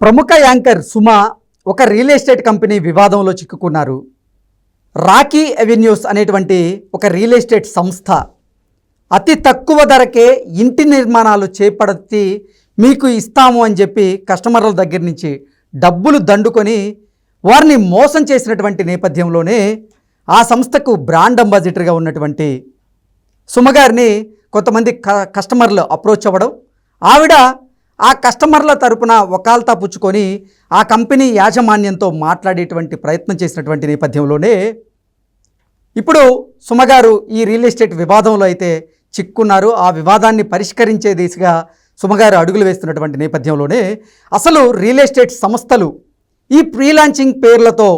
ప్రముఖ యాంకర్ సుమ ఒక real estate company వివాదంలో చిక్కుకున్నారు. రాకీ అవెన్యూస్ అనేటువంటి ఒక రియల్ ఎస్టేట్ సంస్థ అతి తక్కువ ధరకే ఇంటి నిర్మాణాలు చేపడితే మీకు ఇస్తాము అని చెప్పి కస్టమర్ల దగ్గర నుంచి డబ్బులు దండుకొని వారిని మోసం చేసినటువంటి నేపథ్యంలోనే ఆ సంస్థకు బ్రాండ్ అంబాసిడర్గా ఉన్నటువంటి సుమగారిని కొంతమంది క కస్టమర్లు అప్రోచ్ అవ్వడం ఆవిడ ఆ కస్టమర్ల తరపున వకాల్తా పుచ్చుకొని ఆ కంపెనీ యాజమాన్యంతో మాట్లాడేటువంటి ప్రయత్నం చేసినటువంటి నేపథ్యంలోనే ఇప్పుడు సుమగారు ఈ రియల్ ఎస్టేట్ వివాదంలో అయితే చిక్కున్నారు. ఆ వివాదాన్ని పరిష్కరించే దిశగా సుమగారు అడుగులు వేస్తున్నటువంటి నేపథ్యంలోనే అసలు రియల్ ఎస్టేట్ సంస్థలు ఈ ప్రీ లాంచింగ్ పేర్లతో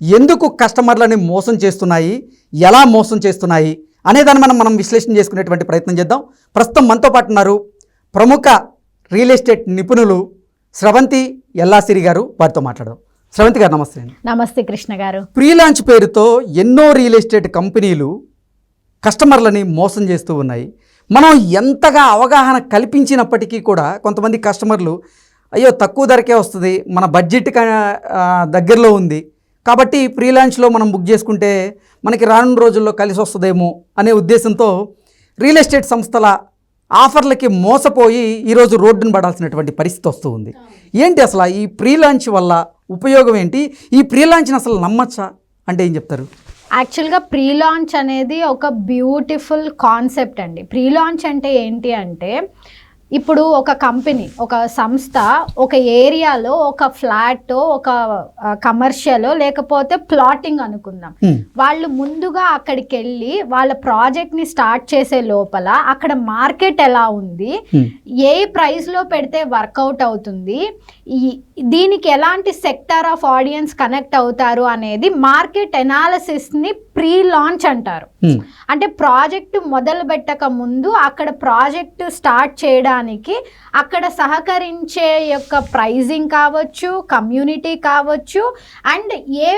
ఎందుకు కస్టమర్లని మోసం చేస్తున్నాయి? ఎలా మోసం చేస్తున్నాయి? అనేదాన్ని మనం మనం విశ్లేషణ చేసుకునేటువంటి ప్రయత్నం చేద్దాం. ప్రస్తుతం మనతో పాటు ఉన్నారు ప్రముఖ రియల్ ఎస్టేట్ నిపుణులు స్రవంతి ఎల్లాసిరి గారు వారితో మాట్లాడదాం. స్రవంతి గారు నమస్తే అండి. నమస్తే కృష్ణ గారు. ప్రీ లాంచ్ పేరుతో ఎన్నో రియల్ ఎస్టేట్ కంపెనీలు కస్టమర్లని మోసం చేస్తూ ఉన్నాయి. మనం ఎంతగా అవగాహన కల్పించినప్పటికీ కూడా కొంతమంది కస్టమర్లు అయ్యో తక్కువ ధరకే వస్తుంది మన బడ్జెట్ దగ్గరలో ఉంది. కాబట్టి ప్రీ లాంచ్లో మనం బుక్ చేసుకుంటే మనకి రానున్న రోజుల్లో కలిసి వస్తుందేమో అనే ఉద్దేశంతో రియల్ ఎస్టేట్ సంస్థల ఆఫర్లకి మోసపోయి ఈరోజు రోడ్డును పడాల్సినటువంటి పరిస్థితి వస్తూ ఉంది. ఏంటి అసలు ఈ ప్రీ లాంచ్ వల్ల ఉపయోగం ఏంటి? ఈ ప్రీ లాంచ్ని అసలు నమ్మచ్చా? అంటే ఏం చెప్తారు? యాక్చువల్గా ప్రీ లాంచ్ అనేది ఒక బ్యూటిఫుల్ కాన్సెప్ట్ అండి. ప్రీ లాంచ్ అంటే ఏంటి అంటే ఇప్పుడు ఒక కంపెనీ ఒక సంస్థ ఒక ఏరియాలో ఒక ఫ్లాట్ ఒక కమర్షియల్ లేకపోతే ప్లాటింగ్ అనుకుందాం. వాళ్ళు ముందుగా అక్కడికి వెళ్ళి వాళ్ళ ప్రాజెక్ట్ని స్టార్ట్ చేసే లోపల అక్కడ మార్కెట్ ఎలా ఉంది. ఏ ప్రైస్లో పెడితే వర్కౌట్ అవుతుంది దీనికి ఎలాంటి సెక్టార్ ఆఫ్ ఆడియన్స్ కనెక్ట్ అవుతారు అనేది మార్కెట్ ఎనాలిసిస్ని ప్రీ లాంచ్ అంటారు. అంటే ప్రాజెక్టు మొదలు పెట్టక ముందు అక్కడ ప్రాజెక్టు స్టార్ట్ చేయడానికి అక్కడ సహకరించే యొక్క ప్రైజింగ్ కావచ్చు కమ్యూనిటీ కావచ్చు అండ్ ఏ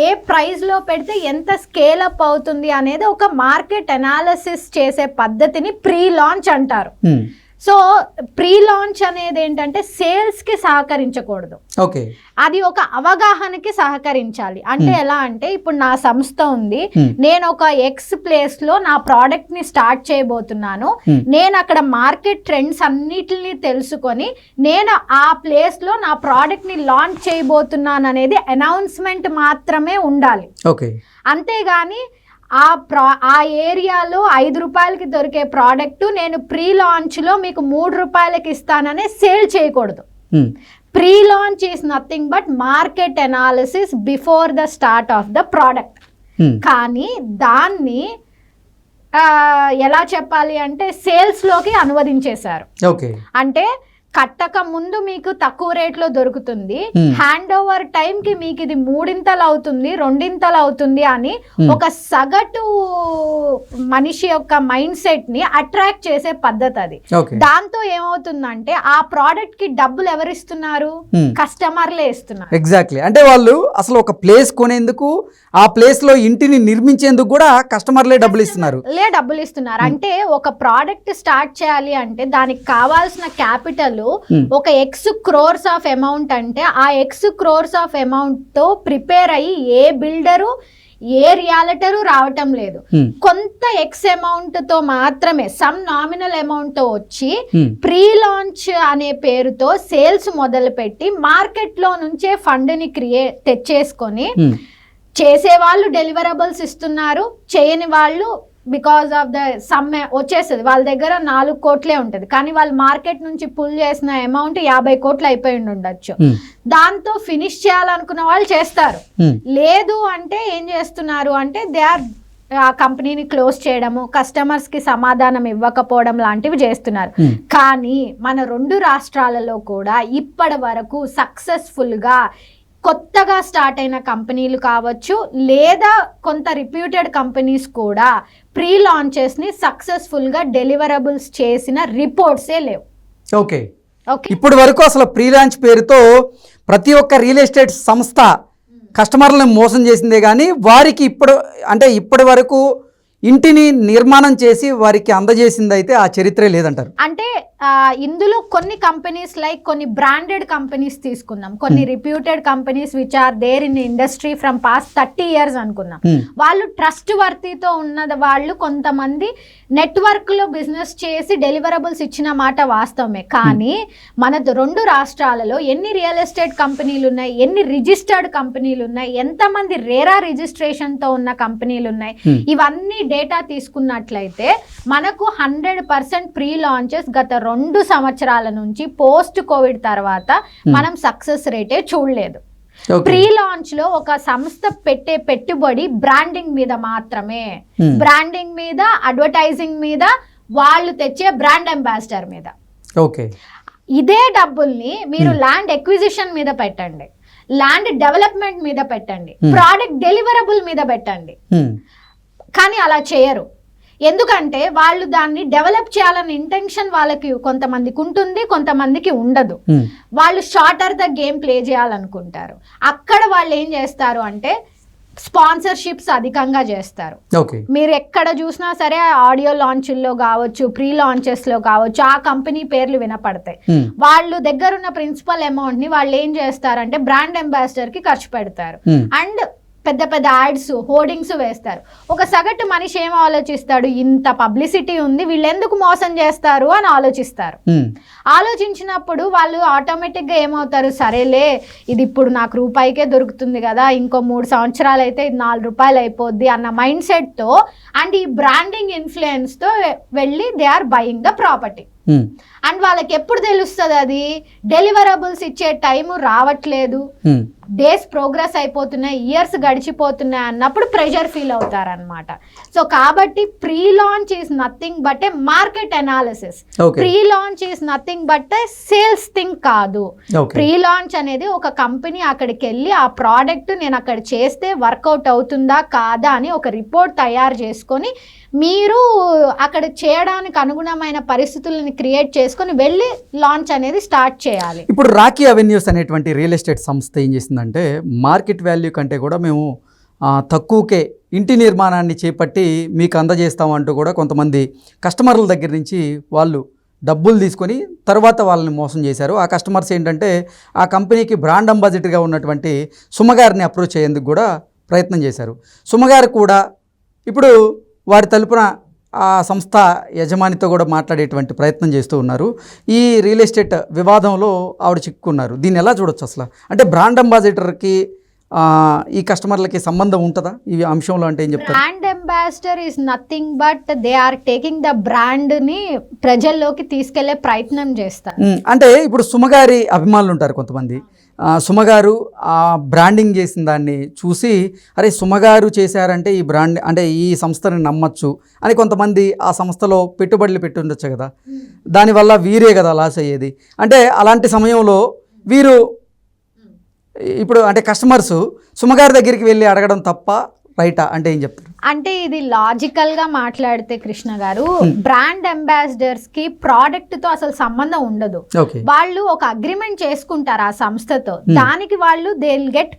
ఏ ప్రైజ్లో పెడితే ఎంత స్కేల్ అప్ అవుతుంది అనేది ఒక మార్కెట్ అనాలిసిస్ చేసే పద్ధతిని ప్రీ లాంచ్ అంటారు hmm. సో ప్రీ లాంచ్ అనేది ఏంటంటే సేల్స్కి సహకరించకూడదు. ఓకే. అది ఒక అవగాహనకి సహకరించాలి. అంటే ఎలా అంటే ఇప్పుడు నా సంస్థ ఉంది. Hmm. నేను ఒక ఎక్స్ ప్లేస్లో నా ప్రోడక్ట్ని స్టార్ట్ చేయబోతున్నాను. Hmm. నేను అక్కడ మార్కెట్ ట్రెండ్స్ అన్నిటిని తెలుసుకొని నేను ఆ ప్లేస్లో నా ప్రోడక్ట్ని లాంచ్ చేయబోతున్నాను అనేది అనౌన్స్మెంట్ మాత్రమే ఉండాలి. ఓకే. అంతేగాని ఆ ప్రా ఆ ఏరియాలో ఐదు రూపాయలకి దొరికే ప్రోడక్ట్ నేను ప్రీ లాంచ్లో మీకు మూడు రూపాయలకి ఇస్తాననే సేల్ చేయకూడదు. Pre launch is nothing but market analysis before the start of the product. కానీ దాన్ని ఎలా చెప్పాలి అంటే సేల్స్లోకి అనువదించేశారు అంటే కట్టక ముందు మీకు తక్కువ రేట్లో దొరుకుతుంది. Hmm. హ్యాండ్ ఓవర్ టైంకి మీకు ఇది మూడింతలు అవుతుంది రెండింతలు అవుతుంది అని Hmm. ఒక సగటు మనిషి యొక్క మైండ్ సెట్ని అట్రాక్ట్ చేసే పద్ధతి అది. దాంతో ఏమవుతుందంటే ఆ ప్రోడక్ట్కి డబ్బులు ఎవరిస్తున్నారు Hmm. కస్టమర్లే ఇస్తున్నారు. ఎగ్జాక్ట్లీ అంటే వాళ్ళు అసలు ఒక ప్లేస్ కొనేందుకు ఆ ప్లేస్లో ఇంటిని నిర్మించేందుకు కూడా కస్టమర్లే డబ్బులు ఇస్తున్నారు. లే డబ్బులు ఇస్తున్నారు. అంటే ఒక ప్రోడక్ట్ స్టార్ట్ చేయాలి అంటే దానికి కావాల్సిన క్యాపిటల్ Hmm. ఒక ఎక్స్ క్రోర్స్ ఆఫ్ అమౌంట్ అంటే ఆ ఎక్స్ క్రోర్స్ ఆఫ్ అమౌంట్తో ప్రిపేర్ అయ్యి ఏ బిల్డరు ఏ రియాలిటరు రావటం లేదు హ్మ్. కొంత ఎక్స్ అమౌంట్తో మాత్రమే సమ్ నామినల్ అమౌంట్తో వచ్చి. ప్రీ లాంచ్ అనే పేరుతో సేల్స్ మొదలుపెట్టి మార్కెట్లో నుంచే ఫండ్ని క్రియేట్ తెచ్చేసుకొని. చేసే వాళ్ళు డెలివరబుల్స్ ఇస్తున్నారు చేయని వాళ్ళు బికాస్ ఆఫ్ ద సమ్ వచ్చేస్తుంది వాళ్ళ దగ్గర నాలుగు కోట్లే ఉంటుంది కానీ వాళ్ళు మార్కెట్ నుంచి పుల్ చేసిన అమౌంట్ యాభై కోట్లు అయిపోయి ఉండొచ్చు హ్మ్. దాంతో ఫినిష్ చేయాలనుకున్న వాళ్ళు చేస్తారు హ్మ్. లేదు అంటే ఏం చేస్తున్నారు అంటే దే ఆర్ ఆ కంపెనీని క్లోజ్ చేయడము కస్టమర్స్కి సమాధానం ఇవ్వకపోవడం లాంటివి చేస్తున్నారు హ్మ్. కానీ మన రెండు రాష్ట్రాలలో కూడా ఇప్పటి వరకు సక్సెస్ఫుల్గా కొత్తగా స్టార్ట్ అయిన కంపెనీలు కావచ్చు లేదా కొంత రిప్యూటెడ్ కంపెనీస్ కూడా ప్రీ లాంచెస్ని సక్సెస్ఫుల్గా డెలివరబుల్స్ చేసిన రిపోర్ట్సే లేవు. ఓకే. ఓకే? ఇప్పటి వరకు అసలు ప్రీ లాంచ్ పేరుతో ప్రతి ఒక్క రియల్ ఎస్టేట్ సంస్థ కస్టమర్లను మోసం చేసిందే కానీ వారికి ఇప్పుడు అంటే ఇప్పటి వరకు ఇంటిని నిర్మాణం చేసి వారికి అందజేసింది అయితే ఆ చరిత్రే లేదంటారు. అంటే ఇందులో కొన్ని కంపెనీస్ లైక్ కొన్ని బ్రాండెడ్ కంపెనీస్ తీసుకుందాం. కొన్ని reputed companies which are there in industry from past thirty years అనుకుందాం. Hmm. వాళ్ళు ట్రస్ట్ వర్తీతో ఉన్న వాళ్ళు కొంతమంది నెట్వర్క్లో బిజినెస్ చేసి డెలివరబుల్స్ ఇచ్చిన మాట వాస్తవమే. కానీ మన ద- రెండు రాష్ట్రాలలో ఎన్ని రియల్ ఎస్టేట్ కంపెనీలు ఉన్నాయి ఎన్ని రిజిస్టర్డ్ కంపెనీలు ఉన్నాయి ఎంతమంది రేరా రిజిస్ట్రేషన్తో ఉన్న కంపెనీలు ఉన్నాయి Hmm. ఇవన్నీ డేటా తీసుకున్నట్లయితే మనకు హండ్రెడ్ పర్సెంట్ ప్రీ లాంచెస్ గత రెండు సంవత్సరాల నుంచి పోస్ట్ కోవిడ్ తర్వాత మనం సక్సెస్ రేటే చూడలేదు. ప్రీ లాంచ్లో ఒక సంస్థ పెట్టే పెట్టుబడి బ్రాండింగ్ మీద మాత్రమే. Hmm. బ్రాండింగ్ మీద అడ్వర్టైజింగ్ మీద వాళ్ళు తెచ్చే బ్రాండ్ అంబాసిడర్ మీద. ఓకే ఇదే డబ్బుల్ని మీరు ల్యాండ్ ఎక్విజిషన్ మీద పెట్టండి. ల్యాండ్ డెవలప్మెంట్ మీద పెట్టండి. Hmm. ప్రోడక్ట్ డెలివరబుల్ మీద పెట్టండి. Hmm. కానీ అలా చేయరు. ఎందుకంటే వాళ్ళు దాన్ని డెవలప్ చేయాలన్న ఇంటెన్షన్ వాళ్ళకి కొంతమందికి ఉంటుంది కొంతమందికి ఉండదు Hmm. వాళ్ళు షార్టర్ ద గేమ్ ప్లే చేయాలనుకుంటారు అక్కడ వాళ్ళు ఏం చేస్తారు అంటే స్పాన్సర్షిప్స్ అధికంగా చేస్తారు మీరు ఎక్కడ చూసినా సరే ఆడియో లాంచ్ల్లో కావచ్చు ప్రీ లాంచెస్లో కావచ్చు ఆ కంపెనీ పేర్లు వినపడతాయి Hmm. వాళ్ళు దగ్గరున్న ప్రిన్సిపల్ అమౌంట్ని వాళ్ళు ఏం చేస్తారంటే బ్రాండ్ అంబాసిడర్కి ఖర్చు పెడతారు Hmm. అండ్ పెద్ద పెద్ద యాడ్స్ హోర్డింగ్స్ వేస్తారు. ఒక సగటు మనిషి ఏం ఆలోచిస్తాడు? ఇంత పబ్లిసిటీ ఉంది వీళ్ళు ఎందుకు మోసం చేస్తారు అని ఆలోచిస్తారు. Hmm. ఆలోచించినప్పుడు వాళ్ళు ఆటోమేటిక్గా ఏమవుతారు? సరేలే ఇది ఇప్పుడు నాకు రూపాయికే దొరుకుతుంది కదా ఇంకో మూడు సంవత్సరాలు అయితే ఇది నాలుగు రూపాయలు అయిపోద్ది అన్న మైండ్ సెట్తో అండ్ ఈ బ్రాండింగ్ ఇన్ఫ్లుయెన్స్తో వెళ్ళి they are buying the property. And వాళ్ళకి ఎప్పుడు తెలుస్తుంది అది? డెలివరబుల్స్ ఇచ్చే టైము రావట్లేదు. డేస్ ప్రోగ్రెస్ అయిపోతున్నాయి ఇయర్స్ గడిచిపోతున్నాయి అన్నప్పుడు ప్రెషర్ ఫీల్ అవుతారనమాట సో కాబట్టి pre launch is nothing but a market analysis. Pre launch is nothing but a sales thing కాదు. ప్రీ లాంచ్ అనేది ఒక కంపెనీ అక్కడికి వెళ్ళి ఆ ప్రోడక్ట్ నేను అక్కడ చేస్తే వర్కౌట్ అవుతుందా కాదా అని ఒక రిపోర్ట్ తయారు చేసుకొని మీరు అక్కడ చేయడానికి అనుగుణమైన పరిస్థితులను క్రియేట్ చేసుకొని వెళ్ళి లాంచ్ అనేది స్టార్ట్ చేయాలి. ఇప్పుడు రాఖీ అవెన్యూస్ అనేటువంటి రియల్ ఎస్టేట్ సంస్థ ఏం చేసిందంటే మార్కెట్ వాల్యూ కంటే కూడా మేము తక్కువకే ఇంటి నిర్మాణాన్ని చేపట్టి మీకు అందజేస్తామంటూ కూడా కొంతమంది కస్టమర్ల దగ్గర నుంచి వాళ్ళు డబ్బులు తీసుకొని తర్వాత వాళ్ళని మోసం చేశారు. ఆ కస్టమర్స్ ఏంటంటే ఆ కంపెనీకి బ్రాండ్ అంబాసిడర్గా ఉన్నటువంటి సుమగారిని అప్రోచ్ అయ్యేందుకు కూడా ప్రయత్నం చేశారు. సుమగారు కూడా ఇప్పుడు వారి తలుపున ఆ సంస్థ యజమానితో కూడా మాట్లాడేటువంటి ప్రయత్నం చేస్తూ ఉన్నారు. ఈ రియల్ ఎస్టేట్ వివాదంలో ఆవిడ చిక్కుకున్నారు. దీన్ని ఎలా చూడొచ్చు అసలు? అంటే బ్రాండ్ అంబాసిడర్కి ఈ కస్టమర్లకి సంబంధం ఉంటుందా? ఈ అంశంలో అంటే ఏం చెప్తారు? Brand ambassador is nothing but they are taking the బ్రాండ్ని ప్రజల్లోకి తీసుకెళ్ళే ప్రయత్నం చేస్తారు. అంటే ఇప్పుడు సుమగారి అభిమానులు ఉంటారు కొంతమంది. సుమగారు ఆ బ్రాండింగ్ చేసిన దాన్ని చూసి అరే సుమగారు చేశారంటే ఈ బ్రాండ్ అంటే ఈ సంస్థని నమ్మచ్చు అని కొంతమంది ఆ సంస్థలో పెట్టుబడులు పెట్టి ఉండొచ్చు కదా. దానివల్ల వీరే కదా లాస్ అయ్యేది. అంటే అలాంటి సమయంలో వీరు ఇప్పుడు అంటే కస్టమర్స్ సుమగారి దగ్గరికి వెళ్ళి అడగడం తప్ప రైటా అంటే ఏం చెప్తారు? అంటే ఇది లాజికల్గా మాట్లాడితే కృష్ణ గారు బ్రాండ్ అంబాసిడర్స్కి ప్రోడక్ట్తో అసలు సంబంధం ఉండదు. వాళ్ళు ఒక అగ్రిమెంట్ చేసుకుంటారు ఆ సంస్థతో. దానికి వాళ్ళు దే గెట్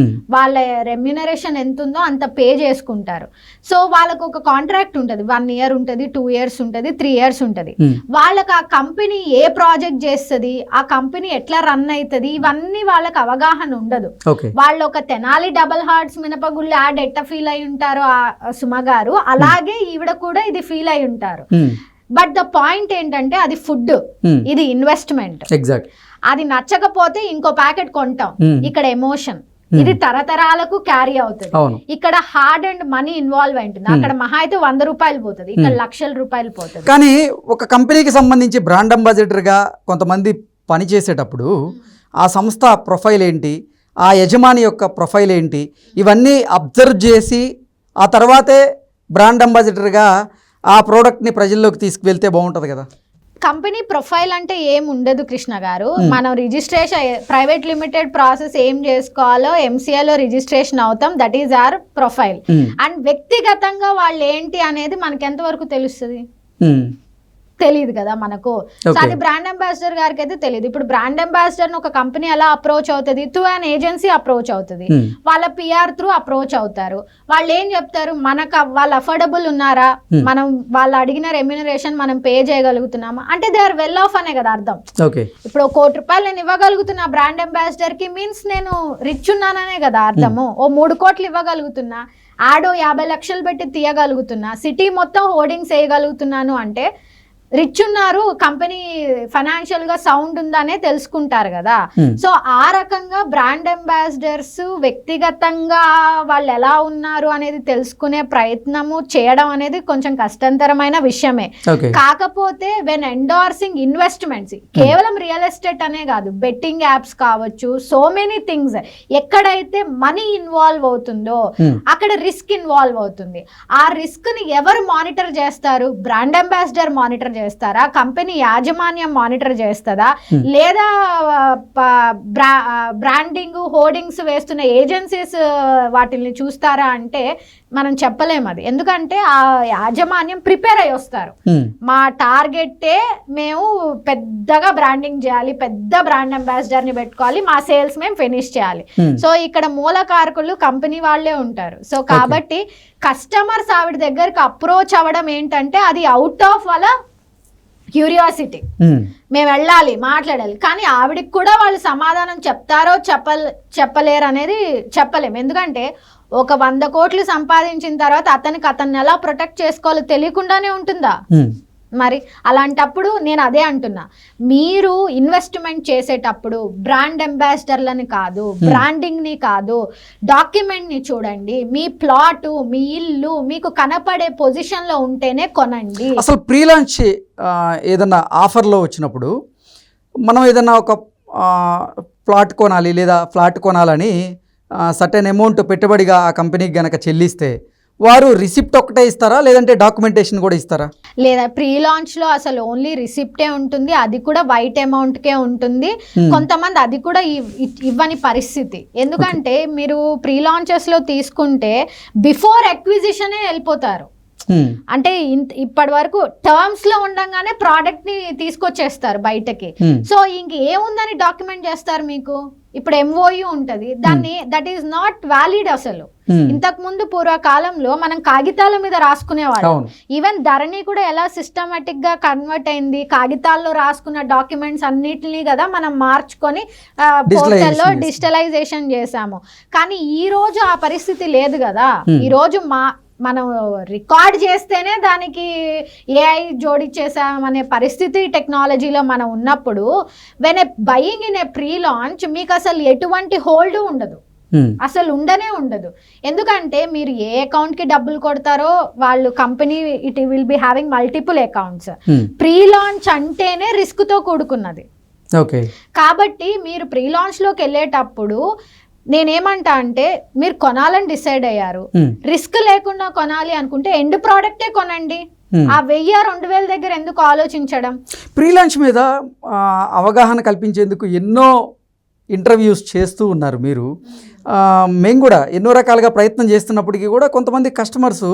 ఉమ్, వాళ్ళ రెమ్యునరేషన్ ఎంత ఉందో అంత పే చేసుకుంటారు. సో వాళ్ళకు ఒక కాంట్రాక్ట్ ఉంటుంది. వన్ ఇయర్ ఉంటుంది టూ ఇయర్స్ ఉంటుంది త్రీ ఇయర్స్ ఉంటుంది. ఉమ్, వాళ్ళకి ఆ కంపెనీ ఏ ప్రాజెక్ట్ చేస్తుంది ఆ కంపెనీ ఎట్లా రన్ అవుతుంది ఇవన్నీ వాళ్ళకి అవగాహన ఉండదు. వాళ్ళు ఒక తెనాలి డబల్ హార్ట్స్ మినపగుళ్ళు యాడ్ ఎట్ట ఫీల్ అయి ఉంటారో సుమ గారు అలాగే ఈవిడ కూడా ఇది ఫీల్ అయి ఉంటారు. బట్ ద పాయింట్ ఏంటంటే అది ఫుడ్ ఇది ఇన్వెస్ట్మెంట్ ఎగ్జాక్ట్ అది నచ్చకపోతే ఇంకో ప్యాకెట్ కొంటాం. ఇక్కడ ఎమోషన్ ఇది తరతరాలకు క్యారీ అవుతుంది. ఇక్కడ హార్డ్ అండ్ మనీ ఇన్వాల్వ్ ఉంటుంది అక్కడ మహా అయితే వంద రూపాయలు పోతుంది. ఇక్కడ లక్షల రూపాయలు పోతుంది. కానీ ఒక కంపెనీకి సంబంధించి బ్రాండ్ అంబాసిడర్గా కొంతమంది పనిచేసేటప్పుడు ఆ సంస్థ ప్రొఫైల్ ఏంటి? ఆ యజమాని యొక్క ప్రొఫైల్ ఏంటి? ఇవన్నీ అబ్జర్వ్ చేసి ఆ తర్వాతే బ్రాండ్ అంబాసిడర్గా ఆ ప్రోడక్ట్ని ప్రజల్లోకి తీసుకువెళ్తే బాగుంటుంది కదా. కంపెనీ ప్రొఫైల్ అంటే ఏం ఉండదు కృష్ణ గారు. మనం రిజిస్ట్రేషన్ ప్రైవేట్ లిమిటెడ్ ప్రాసెస్ ఏం చేసుకోవాలో ఎంసీఏలో రిజిస్ట్రేషన్ అవుతాం. That is our profile. And వ్యక్తిగతంగా వాళ్ళు ఏంటి అనేది మనకి ఎంతవరకు తెలుస్తుంది తెలియదు కదా మనకు. సో. అది బ్రాండ్ అంబాసిడర్ గారికి అయితే తెలియదు ఇప్పుడు బ్రాండ్ అంబాసిడర్ ఒక కంపెనీ ఎలా అప్రోచ్ అవుతుంది? త్రూ అన్ ఏజెన్సీ అప్రోచ్ అవుతుంది. Hmm. వాళ్ళ పిఆర్ త్రూ అప్రోచ్ అవుతారు. వాళ్ళు ఏం చెప్తారు? మనకు వాళ్ళు అఫోర్డబుల్ ఉన్నారా? Hmm. మనం వాళ్ళు అడిగిన రెమ్యునరేషన్ మనం పే చేయగలుగుతున్నామా? అంటే దే ఆర్ వెల్ ఆఫ్ అనే కదా అర్థం. ఇప్పుడు కోటి రూపాయలు నేను ఇవ్వగలుగుతున్నా బ్రాండ్ అంబాసిడర్కి మీన్స్ నేను రిచ్ ఉన్నాననే కదా అర్థము. ఓ మూడు కోట్లు ఇవ్వగలుగుతున్నా ఆడో యాభై లక్షలు పెట్టి తీయగలుగుతున్నా సిటీ మొత్తం హోర్డింగ్స్ వేయగలుగుతున్నాను అంటే రిచ్ ఉన్నారు కంపెనీ ఫైనాన్షియల్గా సౌండ్ ఉందనే తెలుసుకుంటారు కదా. సో ఆ రకంగా బ్రాండ్ అంబాసిడర్స్ వ్యక్తిగతంగా వాళ్ళు ఎలా ఉన్నారు అనేది తెలుసుకునే ప్రయత్నము చేయడం అనేది కొంచెం కష్టంతరమైన విషయమే. కాకపోతే వెన్ ఎండార్సింగ్ ఇన్వెస్ట్మెంట్స్ కేవలం రియల్ ఎస్టేట్ అనే కాదు బెట్టింగ్ యాప్స్ కావచ్చు సో మెనీ థింగ్స్ ఎక్కడైతే మనీ ఇన్వాల్వ్ అవుతుందో. అక్కడ రిస్క్ ఇన్వాల్వ్ అవుతుంది. ఆ రిస్క్ని ఎవరు మానిటర్ చేస్తారు? బ్రాండ్ అంబాసిడర్ మానిటర్ చేస్తారా కంపెనీ యాజమాన్యం మానిటర్ చేస్తుందా? Hmm. లేదా బ్రాండింగ్ హోర్డింగ్స్ వేస్తున్న ఏజెన్సీస్ వాటిని చూస్తారా అంటే మనం చెప్పలేము అది. ఎందుకంటే ఆ యాజమాన్యం ప్రిపేర్ అయి వస్తారు. ఉమ్, మా టార్గెట్టే మేము పెద్దగా బ్రాండింగ్ చేయాలి పెద్ద బ్రాండ్ అంబాసిడర్ని పెట్టుకోవాలి మా సేల్స్ మేము ఫినిష్ చేయాలి. ఉమ్, సో ఇక్కడ మూల కారకులు కంపెనీ వాళ్ళే ఉంటారు. సో కాబట్టి కస్టమర్స్ ఆవిడ దగ్గరికి అప్రోచ్ అవ్వడం ఏంటంటే అది అవుట్ ఆఫ్ వాళ్ళ క్యూరియాసిటీ. మేము వెళ్ళాలి మాట్లాడాలి. కానీ ఆవిడకి కూడా వాళ్ళు సమాధానం చెప్తారో చెప్పలే చెప్పలేరు అనేది చెప్పలేము ఎందుకంటే ఒక వంద కోట్లు సంపాదించిన తర్వాత అతనికి అతన్ని ఎలా ప్రొటెక్ట్ చేసుకోవాలో తెలియకుండానే ఉంటుందా? మరి అలాంటప్పుడు నేను అదే అంటున్నా. మీరు ఇన్వెస్ట్మెంట్ చేసేటప్పుడు బ్రాండ్ అంబాసిడర్లని కాదు బ్రాండింగ్ని కాదు డాక్యుమెంట్ని చూడండి. మీ ప్లాట్ మీ ఇల్లు మీకు కనపడే పొజిషన్లో ఉంటేనే కొనండి. అసలు ప్రీ లాంచ్ ఏదన్నా ఆఫర్లో వచ్చినప్పుడు మనం ఏదన్నా ఒక ప్లాట్ కొనాలి లేదా ఫ్లాట్ కొనాలని సర్టెన్ అమౌంట్ పెట్టుబడిగా ఆ కంపెనీకి గనక చెల్లిస్తే వారు రిసిప్ట్ ఒక్కటే ఇస్తారా? లేదంటే డాక్యుమెంటేషన్ కూడా ఇస్తారా? లేదా ప్రీ లాంచ్లో అసలు ఓన్లీ రిసిప్టే ఉంటుంది అది కూడా వైట్ అమౌంట్ కే ఉంటుంది. కొంతమంది అది కూడా ఇవ్వని పరిస్థితి. ఎందుకంటే మీరు ప్రీ లాంచెస్లో తీసుకుంటే బిఫోర్ ఎక్విజిషనే వెళ్ళిపోతారు. అంటే ఇప్పటి వరకు టర్మ్స్లో ఉండగానే ప్రోడక్ట్ని తీసుకొచ్చేస్తారు బయటకి. సో ఇంక ఏముందని డాక్యుమెంట్ చేస్తారు మీకు? ఇప్పుడు ఎంఓయు ఉంటది. దాన్ని దట్ ఈస్ నాట్ వ్యాలిడ్ అసలు. ఇంతకు ముందు పూర్వకాలంలో మనం కాగితాల మీద రాసుకునేవాళ్ళం. ఈవెన్ ధరణి కూడా ఎలా సిస్టమేటిక్గా కన్వర్ట్ అయింది కాగితాల్లో రాసుకున్న డాక్యుమెంట్స్ అన్నిటిని కదా మనం మార్చుకొని పోర్టల్లో. డిజిటలైజేషన్ చేసాము. కానీ ఈ రోజు ఆ పరిస్థితి లేదు కదా. Hmm. ఈ రోజు మా మనం రికార్డ్ చేస్తేనే దానికి ఏఐ జోడిచ్చేసామనే పరిస్థితి టెక్నాలజీలో మనం ఉన్నప్పుడు when a buying in a pre launch మీకు అసలు ఎటువంటి హోల్డ్ ఉండదు. అసలు ఉండనే ఉండదు. ఎందుకంటే మీరు ఏ అకౌంట్కి డబ్బులు కొడతారో వాళ్ళు company it will be having multiple accounts pre launch అంటేనే రిస్క్తో కూడుకున్నది. ఓకే కాబట్టి మీరు ప్రీ లాంచ్లోకి వెళ్ళేటప్పుడు నేనేమంటా అంటే మీరు కొనాలని డిసైడ్ అయ్యారు. రిస్క్ లేకుండా కొనాలి అనుకుంటే ఎండ్ ప్రోడక్టే కొనండి. ఉమ్. ఆ వెయ్యి రెండు వేల దగ్గర ఎందుకు ఆలోచించడం? ప్రీ లాంచ్ మీద అవగాహన కల్పించేందుకు ఎన్నో ఇంటర్వ్యూస్ చేస్తూ ఉన్నారు మీరు మేము కూడా ఎన్నో రకాలుగా ప్రయత్నం చేస్తున్నప్పటికీ కూడా కొంతమంది కస్టమర్స్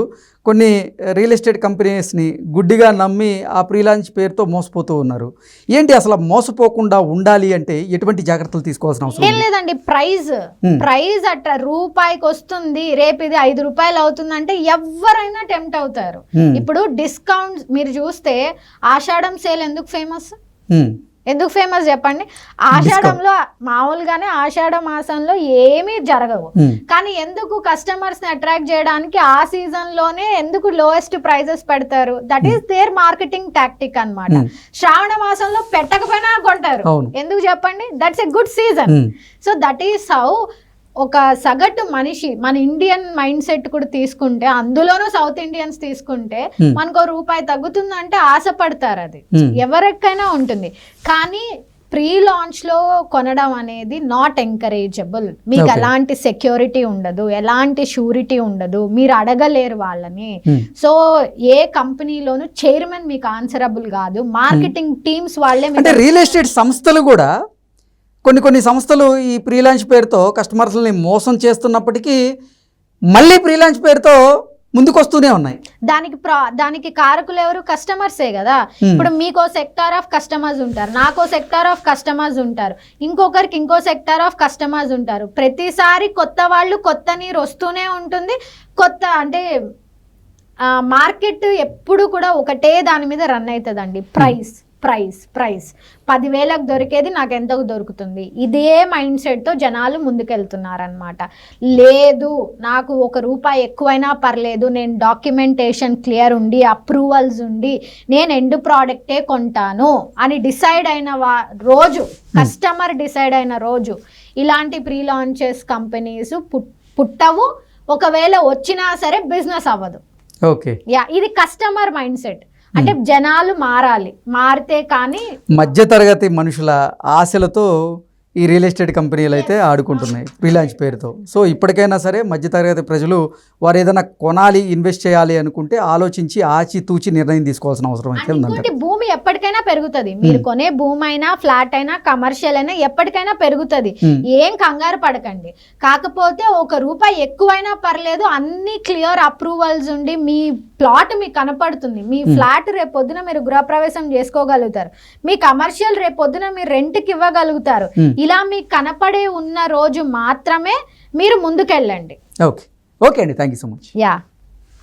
కొన్ని రియల్ ఎస్టేట్ కంపెనీస్ని గుడ్డిగా నమ్మి ఆ ప్రీ లాంచ్ పేరుతో మోసపోతూ ఉన్నారు ఏంటి అసలు మోసపోకుండా ఉండాలి అంటే ఎటువంటి జాగ్రత్తలు తీసుకోవాల్సిన అవసరం ఏం? లేదండి ప్రైజ్. ప్రైజ్ అట్లా రూపాయికి వస్తుంది రేపు ఇది ఐదు రూపాయలు అవుతుంది అంటే ఎవరైనా టెంప్ట్ అవుతారు. ఇప్పుడు డిస్కౌంట్ మీరు చూస్తే ఆషాఢం సేల్ ఎందుకు ఫేమస్ ఎందుకు ఫేమస్ చెప్పండి? ఆషాఢంలో మామూలుగానే ఆషాఢ మాసంలో ఏమీ జరగవు. కానీ ఎందుకు కస్టమర్స్ని అట్రాక్ట్ చేయడానికి ఆ సీజన్లోనే ఎందుకు లోయెస్ట్ ప్రైజెస్ పెడతారు? That is there marketing tactic అన్నమాట. Hmm. శ్రావణ మాసంలో పెట్టకపోయినా కొంటారు. ఎందుకు చెప్పండి? That's a good season so that is how ఒక సగటు మనిషి మన ఇండియన్ మైండ్ సెట్ కూడా తీసుకుంటే అందులోనూ సౌత్ ఇండియన్స్ తీసుకుంటే. మనకు రూపాయి తగ్గుతుందంటే ఆశపడతారు అది. ఎవరికైనా ఉంటుంది కానీ ప్రీ లాంచ్లో కొనడం అనేది నాట్ ఎంకరేజబుల్ మీకు. ఎలాంటి సెక్యూరిటీ ఉండదు ఎలాంటి షూరిటీ ఉండదు మీరు అడగలేరు వాళ్ళని. సో ఏ కంపెనీలోనూ చైర్మన్ మీకు ఆన్సరబుల్ కాదు మార్కెటింగ్ టీమ్స్ వాళ్ళే అంటే రియల్ ఎస్టేట్ సంస్థలు కూడా కొన్ని కొన్ని సంస్థలు ఈ ప్రీ లాంచ్ పేరుతో కస్టమర్స్ని మోసం చేస్తున్నప్పటికీ మళ్ళీ ప్రీ లాంచ్ పేరుతో ముందుకు వస్తూనే ఉన్నాయి. దానికి ప్రా దానికి కారకులు ఎవరు? కస్టమర్సే కదా. ఇప్పుడు మీకో సెక్టార్ ఆఫ్ కస్టమర్స్ ఉంటారు నాకో సెక్టార్ ఆఫ్ కస్టమర్స్ ఉంటారు ఇంకొకరికి ఇంకో సెక్టార్ ఆఫ్ కస్టమర్స్ ఉంటారు. ప్రతిసారి కొత్త వాళ్ళు కొత్త నీరు వస్తూనే ఉంటుంది. కొత్త అంటే మార్కెట్ ఎప్పుడు కూడా ఒకటే దాని మీద రన్ అవుతుందండి ప్రైస్. Price price. పదివేలకు దొరికేది నాకు ఎంతకు దొరుకుతుంది? ఇదే మైండ్ సెట్తో జనాలు ముందుకెళ్తున్నారనమాట లేదు నాకు ఒక రూపాయి ఎక్కువైనా పర్లేదు నేను డాక్యుమెంటేషన్ క్లియర్ ఉండి అప్రూవల్స్ ఉండి నేను ఎండ్ ప్రోడక్టే కొంటాను అని డిసైడ్ అయిన వా రోజు కస్టమర్ డిసైడ్ అయిన రోజు ఇలాంటి ప్రీ లాంచెస్ కంపెనీస్ పుట్టవు. ఒకవేళ వచ్చినా సరే బిజినెస్ అవ్వదు. ఓకే. యా ఇది కస్టమర్ మైండ్ సెట్. అంటే జనాలు మారాలి. మారితే కానీ మధ్యతరగతి మనుషుల ఆశలతో ఈ రియల్ ఎస్టేట్ కంపెనీలు అయితే ఆడుకుంటున్నాయి ఫ్రీలాన్స్ పేరుతో. సో ఇప్పటికైనా సరే మధ్యతరగతి ప్రజలు వారు ఏదైనా కొనాలి ఇన్వెస్ట్ చేయాలి అనుకుంటే ఆలోచించి ఆచి తూచి నిర్ణయం తీసుకోవాల్సిన అవసరం అయితే ఉందంట ఇంకోటి భూమి ఎప్పటికైనా పెరుగుతుంది. మీరు కొనే భూమి అయినా ఫ్లాట్ అయినా కమర్షియల్ అయినా ఎప్పటికైనా పెరుగుతుంది. ఏం కంగారు పడకండి. కాకపోతే ఒక రూపాయి ఎక్కువైనా పర్లేదు అన్ని క్లియర్ అప్రూవల్స్ ఉండి మీ ప్లాట్ మీకు కనపడుతుంది. మీ ఫ్లాట్ రేపు పొద్దున మీరు గృహప్రవేశం చేసుకోగలుగుతారు. మీ కమర్షియల్ రేపు పొద్దున మీరు రెంట్కి ఇవ్వగలుగుతారు. ఇలా మీకు కనపడే ఉన్న రోజు మాత్రమే మీరు ముందుకెళ్ళండి. ఓకే ఓకే అండి. Thank you so much yeah